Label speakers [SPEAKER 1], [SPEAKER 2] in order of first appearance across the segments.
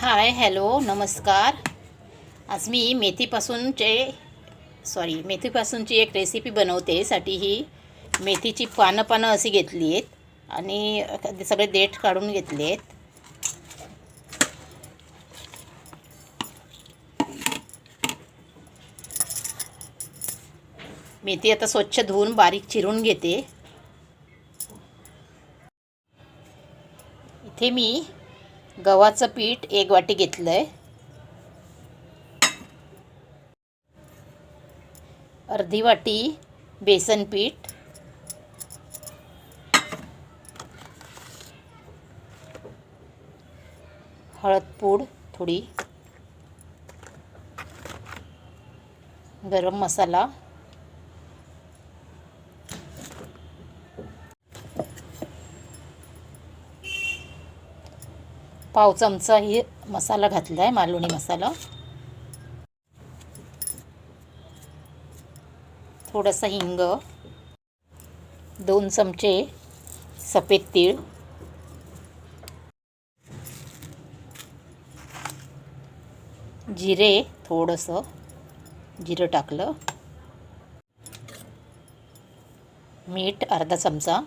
[SPEAKER 1] Hi hello नमस्कार. आज मी मेथीपासूनचे sorry मेथीपासूनची एक रेसिपी बनवते. साठी ही मेथीची पानं पानं अशी घेतली आहेत आणि ते सगळे देठ काढून घेतले आहेत. मेथी आता स्वच्छ धुवून बारीक चिरून घेते. इथे मी गव्हाचं पीठ एक वाटी घेतलं आहे अर्धी वाटी बेसन पीठ. हळद पूड थोडी. गरम मसाला. पाव चमचा ही मसाला घातला आहे मालवणी मसाला. थोडंसं हिंग दोन चमचे सफेद तीळ. जिरे थोडंसं जिरं टाकलं. मीठ अर्धा चमचा.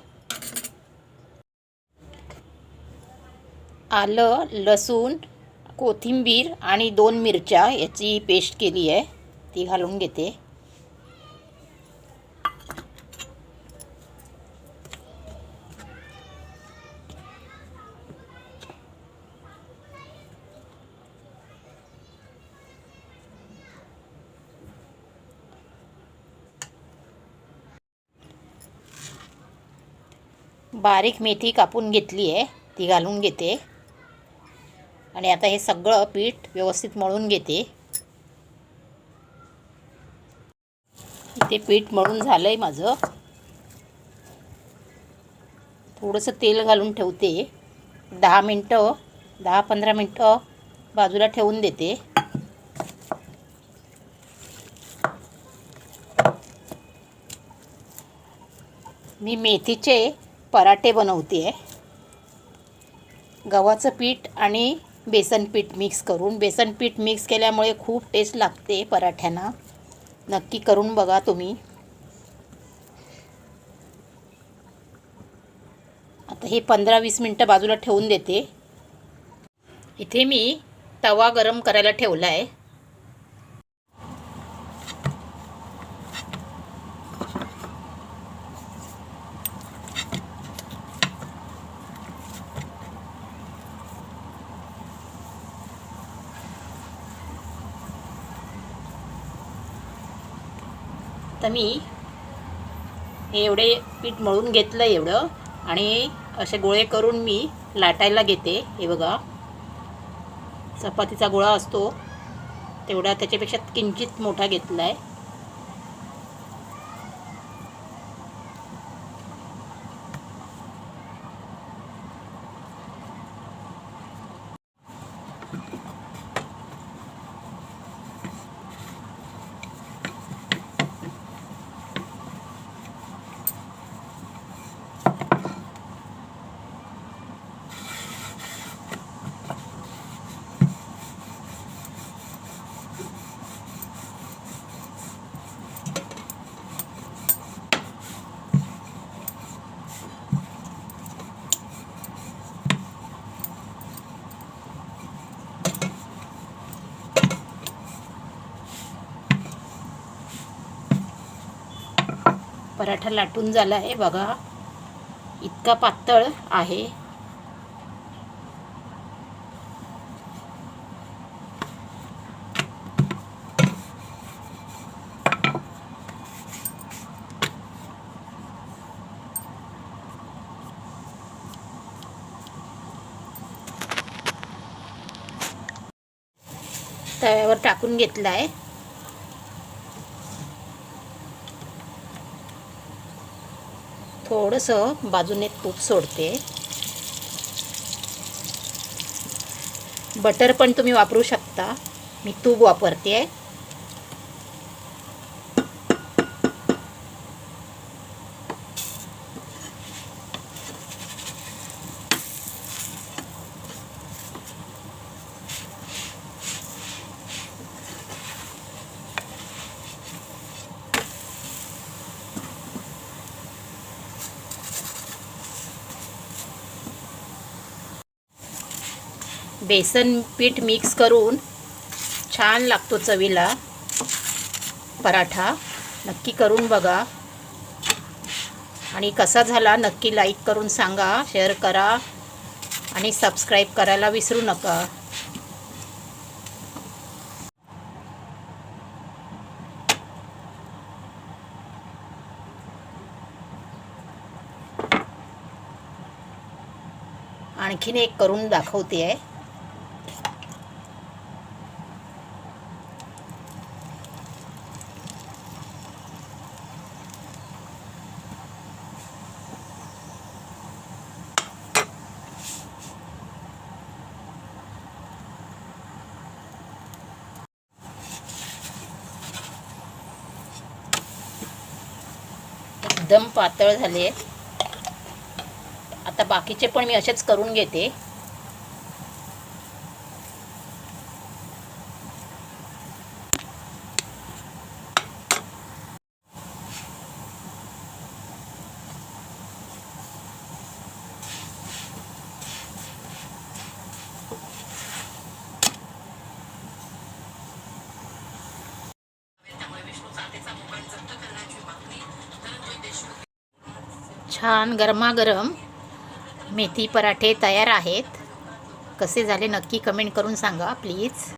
[SPEAKER 1] आलं लसूण कोथिंबीर आणि दोन मिरच्या याची पेस्ट केली आहे. ती घालून घेते. बारीक मेथी कापून घेतली आहे. ती घालून घेते. आणि आता हे सगळं पीठ व्यवस्थित मळून घेते. ते पीठ मळून झालं आहे माझं. थोडंसं तेल घालून ठेवते. दहा मिनटं दहा पंधरा मिनटं बाजूला ठेवून देते. मी मेथीचे पराठे बनवते आहे गव्हाचं पीठ आणि बेसन पीठ मिक्स करून. बेसन पीठ मिक्स केल्यामुळे खूप टेस्ट लागते पराठ्यांना. नक्की करून बघा तुम्ही. आता हे पंधरा वीस मिनटं बाजूला ठेवून देते. इथे मी तवा गरम करायला ठेवला आहे तर मी हे एवढे पीठ मळून घेतलं एवढं आणि असे गोळे करून मी लाटायला घेते. हे बघा. चपातीचा गोळा असतो. तेवढा त्याच्यापेक्षा किंचित मोठा घेतला आहे पराठा लाटून झाला आहे. बघा इतका पातळ आहे. तव्यावर टाकून घेतला आहे थोडंसं बाजूने तूप सोडते. बटर पण तुम्ही वापरू शकता. मी तूप वापरते आहे बेसन पीठ मिक्स करून छान लागतो चवीला. पराठा नक्की करून बघा. आणि कसा झाला नक्की लाईक करून सांगा शेअर करा आणि सबस्क्राईब करायला विसरू नका. आणखीन एक करून दाखवते आहे एकदम पातळ झाले आता बाकीचे पण मी असेच करून घेते. छान गरमागरम मेथी पराठे तयार आहेत. कसे झाले नक्की कमेंट करून सांगा प्लीज